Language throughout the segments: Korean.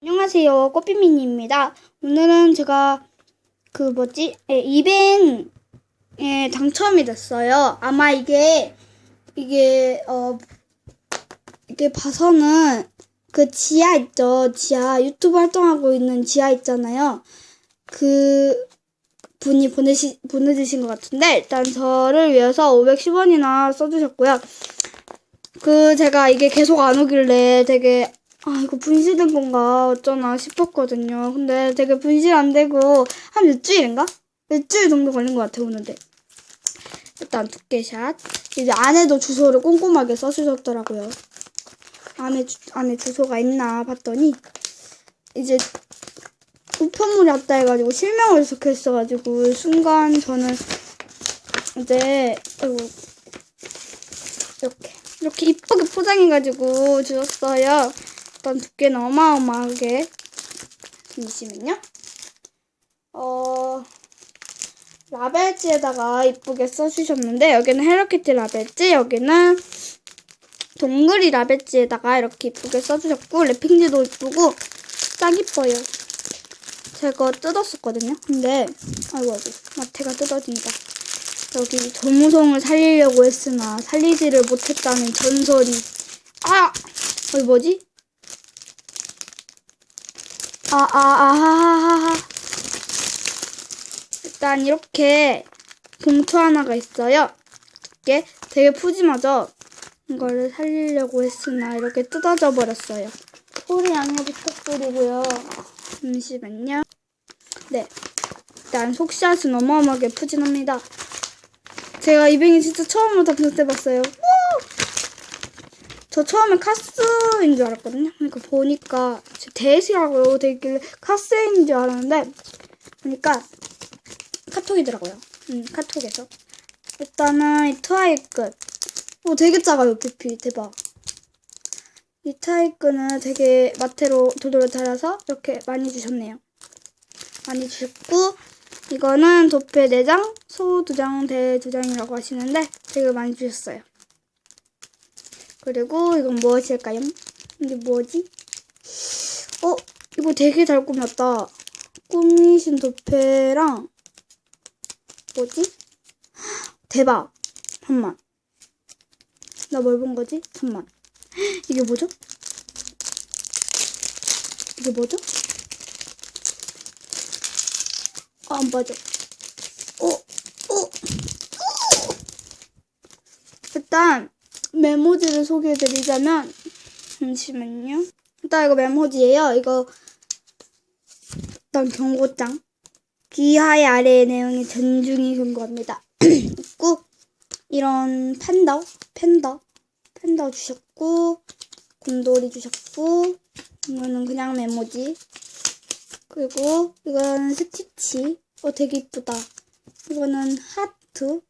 안녕하세요. 꽃피미니입니다. 오늘은 제가 그 뭐지? 예, 이벤에 당첨이 됐어요. 아마 이게 이게 어 이게 봐서는 그 지하 있죠. 지하 유튜브 활동하고 있는 지하 있잖아요. 그 분이 보내시 보내주신 것 같은데 일단 저를 위해서 510원이나 써주셨고요. 그 제가 이게 계속 안 오길래 되게 아 이거 분실된 건가 어쩌나 싶었거든요. 근데 되게 분실 안 되고 한 일주일인가? 일주일 정도 걸린 것 같아요 오는데. 일단 두께샷. 이제 안에도 주소를 꼼꼼하게 써주셨더라고요. 안에 주, 안에 주소가 있나 봤더니 이제 우편물이 왔다 해가지고 실명을 적혀 있어가지고 순간 저는 이제 이렇게 이렇게 이쁘게 포장해가지고 주셨어요. 일단 두께는 어마어마하게 잠시만요. 어 라벨지에다가 이쁘게 써주셨는데 여기는 헬로키티 라벨지 여기는 동그리 라벨지에다가 이렇게 이쁘게 써주셨고 랩핑지도 이쁘고 딱 이뻐요. 제가 뜯었었거든요. 근데 아이고 아이고 마태가 뜯어진다. 여기 조무송을 살리려고 했으나 살리지를 못했다는 전설이 아! 어이 뭐지? 아, 아, 아, 아, 아, 일단 이렇게 봉투 하나가 있어요. 이게 되게 푸짐하죠? 이거를 살리려고 했으나 이렇게 뜯어져 버렸어요. 소리 양해 부탁드리고요. 잠시만요. 네. 일단 속샷은 어마어마하게 푸짐합니다. 제가 이 뱅이 진짜 처음으로 당첨돼봤어요. 저 처음에 카스인 줄 알았거든요. 그러니까 보니까 대시라고 되길래 카스인 줄 알았는데 보니까 카톡이더라고요. 음, 카톡에서. 일단은 이 트와이 끝. 오, 되게 작아요, PP. 대박. 이 트와이끈은 되게 마테로 도도로 달아서 이렇게 많이 주셨네요. 많이 주셨고 이거는 도페 4장, 소 2장, 대 2장이라고 하시는데 되게 많이 주셨어요. 그리고 이건 무엇일까요? 이게 뭐지? 어? 이거 되게 잘 꾸몄다. 꾸미신 도페랑 뭐지? 대박! 잠만. 나 뭘 본 거지? 잠만. 이게 뭐죠? 이게 뭐죠? 아, 안 빠져. 어, 어, 어. 일단 메모지를 소개해드리자면 잠시만요. 일단 이거 메모지예요. 이거 일단 경고장. 귀하의 아래의 내용이 전중이 근거합니다. 있고 이런 팬더, 팬더, 팬더 주셨고 곰돌이 주셨고 이거는 그냥 메모지. 그리고 이건 스티치. 어 되게 이쁘다. 이거는 하트.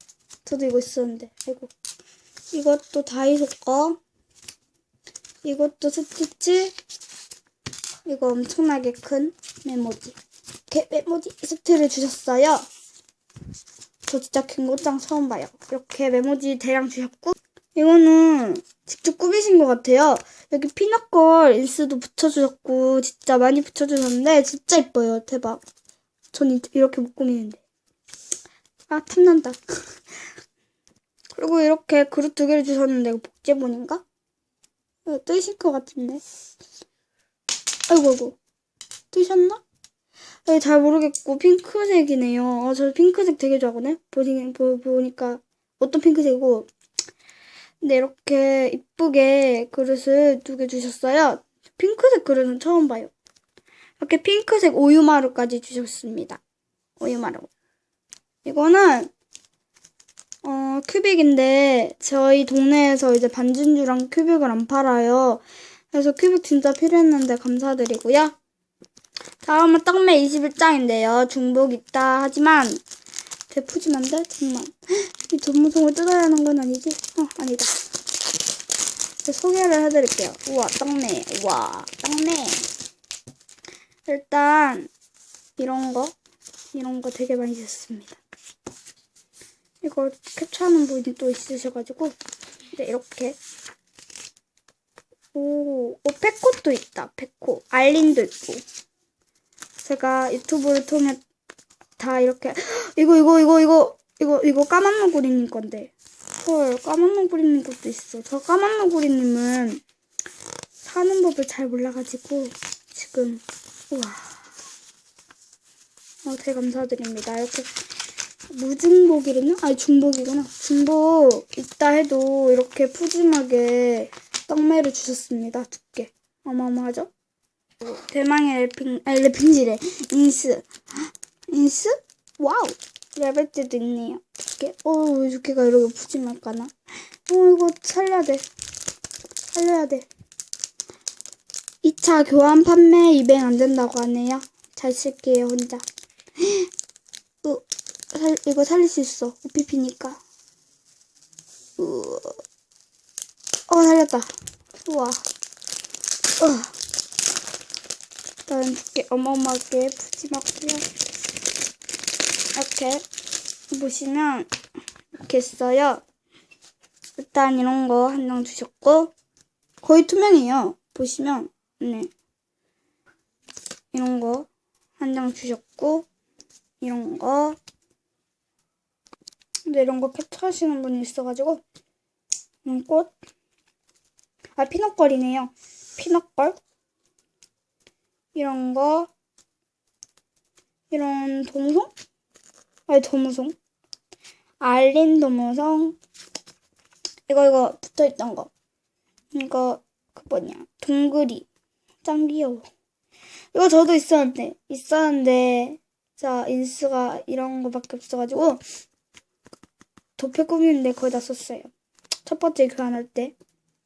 저도 이거 있었는데. 아이고. 이것도 다이소 거. 이것도 스티치. 이거 엄청나게 큰 메모지. 이렇게 메모지 세트를 주셨어요. 저 진짜 경고장 처음 봐요. 이렇게 메모지 대량 주셨고. 이거는 직접 꾸미신 것 같아요. 여기 피넛걸 인스도 붙여주셨고 진짜 많이 붙여주셨는데 진짜 이뻐요. 대박. 전 이- 이렇게 못 꾸미는데. 아 탐난다. 그리고 이렇게 그릇 두 개를 주셨는데 이거 복제본인가? 어, 뜨실 것 같은데. 아이고 아이고. 뜨셨나? 네, 잘 모르겠고 핑크색이네요. 어, 저 핑크색 되게 좋아하거든요. 보니, 보, 보니까 어떤 핑크색이고 근데 이렇게 이쁘게 그릇을 두 개 주셨어요. 핑크색 그릇은 처음 봐요. 이렇게 핑크색 오유마루까지 주셨습니다. 오유마루. 이거는 어, 큐빅인데 저희 동네에서 이제 반진주랑 큐빅을 안 팔아요. 그래서 큐빅 진짜 필요했는데 감사드리고요. 다음은 떡메 21장인데요. 중복 있다 하지만 대푸짐한데? 잠만. 이 전무송을 뜯어야 하는 건 아니지? 어, 아니다. 네, 소개를 해드릴게요. 우와, 떡메. 우와, 떡메. 일단, 이런 거. 이런 거 되게 많이 줬습니다. 이거 캡처하는 분이 또 있으셔가지고, 네, 이렇게. 오. 어, 페코도 있다. 페코. 알린도 있고. 제가 유튜브를 통해 다 이렇게 이거 이거 이거 이거 이거 이거 까만 너구리님 건데 헐 까만 너구리님 것도 있어 저 까만 너구리님은 사는 법을 잘 몰라가지고 지금 우와 어 되게 감사드립니다 이렇게 무중복이랬나? 아니 중복이구나 중복 있다 해도 이렇게 푸짐하게 떡매를 주셨습니다 두께 어마어마하죠? 대망의 랩핑, 아니 랩핑지래. 인스. 인스? 와우. 레벨 때도 있네요. 두께. 어, 왜 두께가 이렇게 푸짐할까나? 어, 이거 살려야 돼. 살려야 돼. 2차 교환 판매 이벤 안 된다고 하네요. 잘 쓸게요, 혼자. 어, 살, 이거 살릴 수 있어. OPP니까. 어, 살렸다. 우와. 어. 일단 두께 어마어마하게 푸짐하고요. 이렇게 보시면 이렇게 있어요. 일단 이런 거 한 장 주셨고 거의 투명해요. 보시면 네 이런 거 한 장 주셨고 이런 거 근데 이런 거 캡처하시는 분이 있어가지고 음, 꽃. 아 피넛걸이네요. 피넛걸. 이런 거, 이런 도무송? 아니, 도무송. 알린 도무송. 이거, 이거 붙어있던 거. 이거, 그 뭐냐. 동그리. 짱 귀여워. 이거 저도 있었는데, 있었는데, 자, 인스가 이런 거밖에 없어가지고, 도표 꾸미는데 거의 다 썼어요. 첫 번째 교환할 때.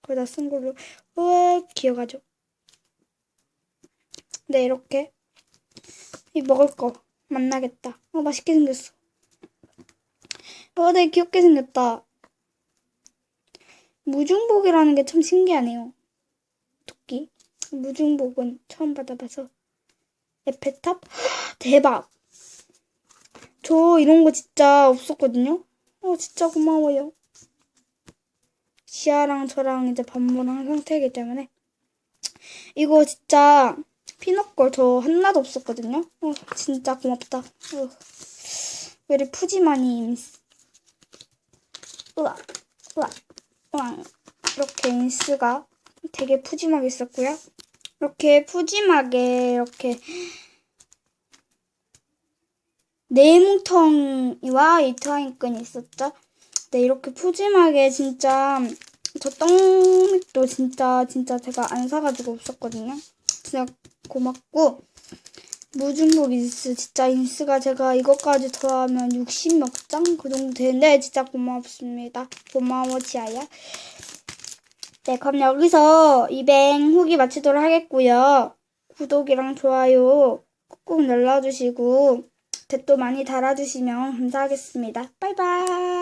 거의 다 쓴 걸로, 으, 기억하죠? 네, 이렇게. 이 먹을 거. 만나겠다. 어, 맛있게 생겼어. 어, 되게 귀엽게 생겼다. 무중복이라는 게 참 신기하네요. 토끼. 무중복은 처음 받아봐서. 에페탑? 대박! 저 이런 거 진짜 없었거든요? 어, 진짜 고마워요. 지아랑 저랑 이제 반모랑 상태이기 때문에. 이거 진짜 피넛걸 저 하나도 없었거든요. 어, 진짜 고맙다. 어. 왜 이리 푸짐하니. 우와, 우와, 우와. 이렇게 인스가 되게 푸짐하게 있었고요. 이렇게 푸짐하게 이렇게 네모텅이와 이 트와인끈이 있었죠. 네, 이렇게 푸짐하게 진짜 저 떡도 진짜 진짜 제가 안 사가지고 없었거든요. 진짜 고맙고 무중복 인스 진짜 인스가 제가 이것까지 더하면 60몇 장 그 정도 되는데 진짜 고맙습니다. 고마워 지아야. 네 그럼 여기서 이벤 후기 마치도록 하겠고요. 구독이랑 좋아요 꾹꾹 눌러주시고 댓도 많이 달아주시면 감사하겠습니다. 바이바이.